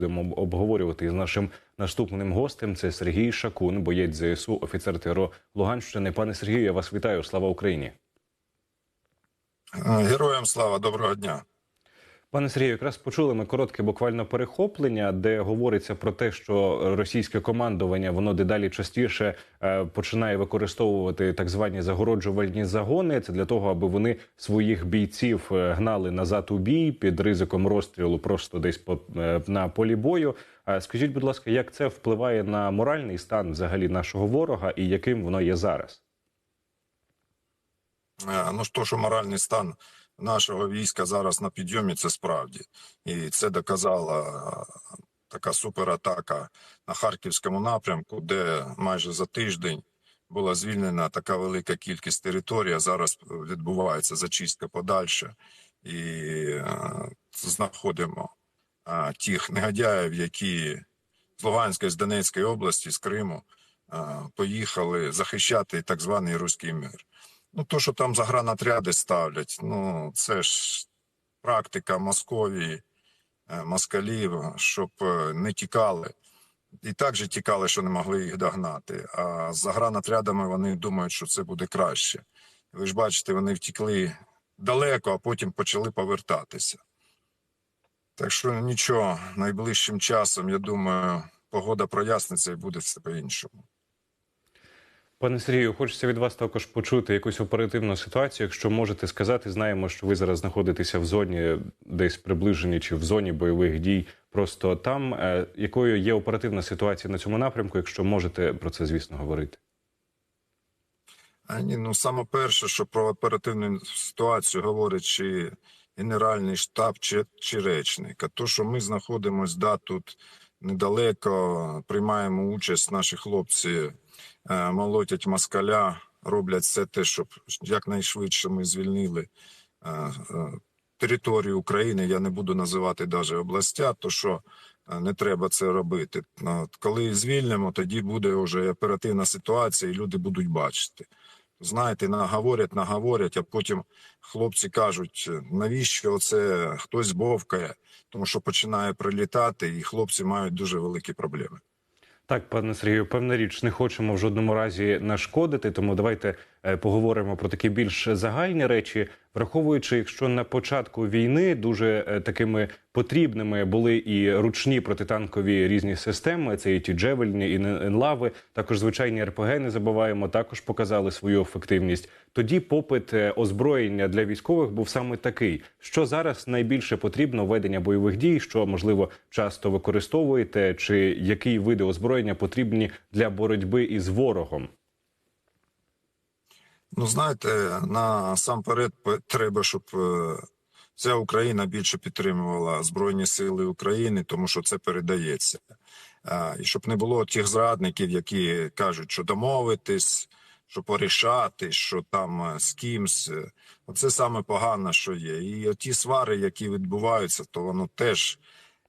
Будемо обговорювати із нашим наступним гостем. Це Сергій Шакун, боєць ЗСУ, офіцер ТРО Луганщини. Пане Сергію, я вас вітаю. Слава Україні. Героям слава, доброго дня. Пане Сергію, якраз почули ми коротке буквально перехоплення, де говориться про те, що російське командування воно дедалі частіше е, починає використовувати так звані загороджувальні загони. Це для того, аби вони своїх бійців е, гнали назад у бій під ризиком розстрілу, просто десь по е, на полі бою. Скажіть, будь ласка, як це впливає на моральний стан взагалі нашого ворога і яким воно є зараз? Ну що, що моральний стан нашого війська зараз на підйомі, це справді. І це доказала е, така суператака на Харківському напрямку, де майже за тиждень була звільнена така велика кількість територій. а Зараз відбувається зачистка подальше. І е, знаходимо е, тих негодяїв, які з Луганської, з Донецької області, з Криму поїхали захищати так званий руський мир. Ну, то, що там загранатряди ставлять, ну це ж практика Московії, е, москалів, щоб е, не тікали. І так же тікали, що не могли їх догнати. А з загранатрядами вони думають, що це буде краще. Ви ж бачите, вони втікли далеко, а потім почали повертатися. Так що нічого, найближчим часом, я думаю, погода проясниться і буде все по-іншому. Пане Сергію, хочеться від вас також почути якусь оперативну ситуацію. Якщо можете сказати, знаємо, що ви зараз знаходитеся в зоні десь приближені чи в зоні бойових дій. Просто там е, якою є оперативна ситуація на цьому напрямку, якщо можете про це, звісно, говорити. А ні, ну саме перше, що про оперативну ситуацію говорить чи Генеральний штаб, чи, чи речник. А то, що ми знаходимося да, тут недалеко, приймаємо участь, наші хлопці молотять москаля, роблять все те, щоб якнайшвидше ми звільнили е, е, територію України. Я не буду називати навіть областя, то що е, не треба це робити. Ну, Коли звільнимо, тоді буде вже оперативна ситуація, і люди будуть бачити. Знаєте, наговорять, наговорять, а потім хлопці кажуть, навіщо це хтось бовкає, тому що починає прилітати, і хлопці мають дуже великі проблеми. Так, пане Сергію, певна річ, не хочемо в жодному разі нашкодити, тому давайте поговоримо про такі більш загальні речі, враховуючи, якщо на початку війни дуже е, такими потрібними були і ручні протитанкові різні системи, це і ті джевельні, і енлави, також звичайні РПГ, не забуваємо, також показали свою ефективність. Тоді попит е, озброєння для військових був саме такий, що зараз найбільше потрібно ведення бойових дій, що можливо часто використовуєте, чи які види озброєння потрібні для боротьби із ворогом. Ну, знаєте, насамперед треба, щоб е, вся Україна більше підтримувала Збройні Сили України, тому що це передається. І щоб не було тих зрадників, які кажуть, що домовитись, що порішати, що там е, з кимсь. е, Оце саме погане, що є. І ті свари, які відбуваються, то воно теж.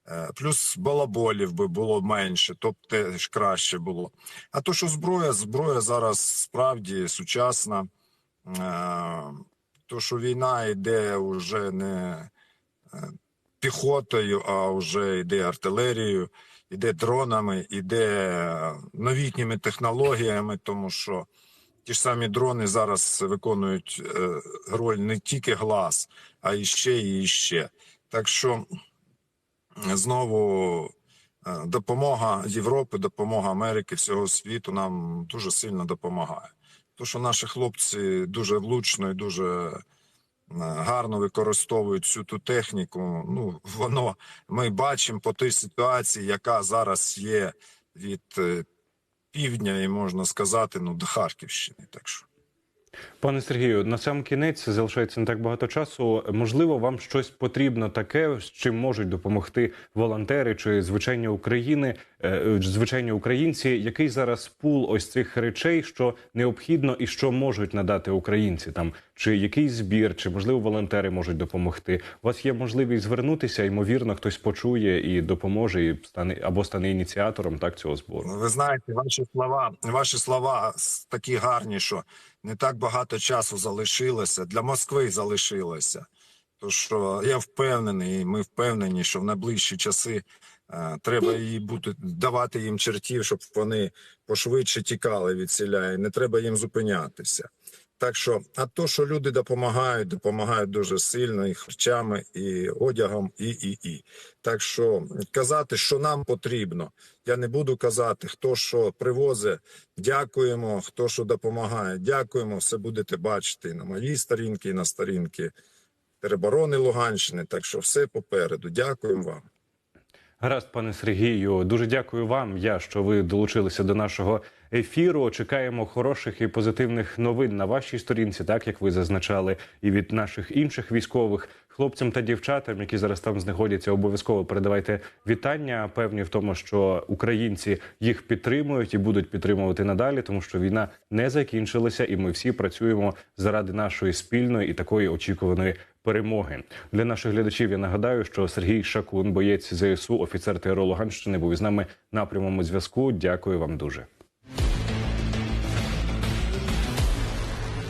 Е, Плюс балаболів би було менше, то б теж краще було. А то, що зброя, зброя зараз справді сучасна. Е, То, що війна йде вже не е, піхотою, а вже йде артилерією, йде дронами, йде новітніми технологіями, тому що ті ж самі дрони зараз виконують роль не тільки глаз, а і ще і ще. Так що знову е, допомога Європи, допомога Америки, всього світу нам дуже сильно допомагає. То, що наші хлопці дуже влучно і дуже е, гарно використовують всю ту техніку. Ну воно ми бачимо по тій ситуації, яка зараз є від е, півдня, і можна сказати, ну до Харківщини. Так що. Пане Сергію, на сам кінець залишається не так багато часу. Можливо, вам щось потрібно таке, з чим можуть допомогти волонтери чи звичайні України, е, звичайні українці. Який зараз пул ось цих речей, що необхідно і що можуть надати українці? Там чи якийсь збір, чи можливо волонтери можуть допомогти? У вас є можливість звернутися, ймовірно, хтось почує і допоможе, і стане або стане ініціатором так цього збору. Ви знаєте, ваші слова, ваші слова такі гарні, що не так багато часу залишилося для Москви залишилося. То що я впевнений, і ми впевнені, що в найближчі часи Е, Треба їй бути давати їм чертів, щоб вони пошвидше тікали від селя, і не треба їм зупинятися. Так що, а то, що люди допомагають, допомагають дуже сильно і харчами, і одягом, і і і. Так що казати, що нам потрібно, я не буду казати, хто що привозить. Дякуємо, хто що допомагає. Дякуємо. Все будете бачити і на моїй сторінці, і на сторінці тероборони Луганщини. Так що все попереду. Дякуємо вам. Гаразд, пане Сергію, дуже дякую вам. Я що ви долучилися до нашого ефіру. Чекаємо хороших і позитивних новин на вашій сторінці, так як ви зазначали, і від наших інших військових хлопцям та дівчатам, які зараз там знаходяться, обов'язково передавайте вітання. Певні в тому, що українці їх підтримують і будуть підтримувати надалі, тому що війна не закінчилася, і ми всі працюємо заради нашої спільної і такої очікуваної перемоги. Для наших глядачів я нагадаю, що Сергій Шакун, боєць ЗСУ, офіцер ТРО Луганщини, був із нами на прямому зв'язку. Дякую вам дуже.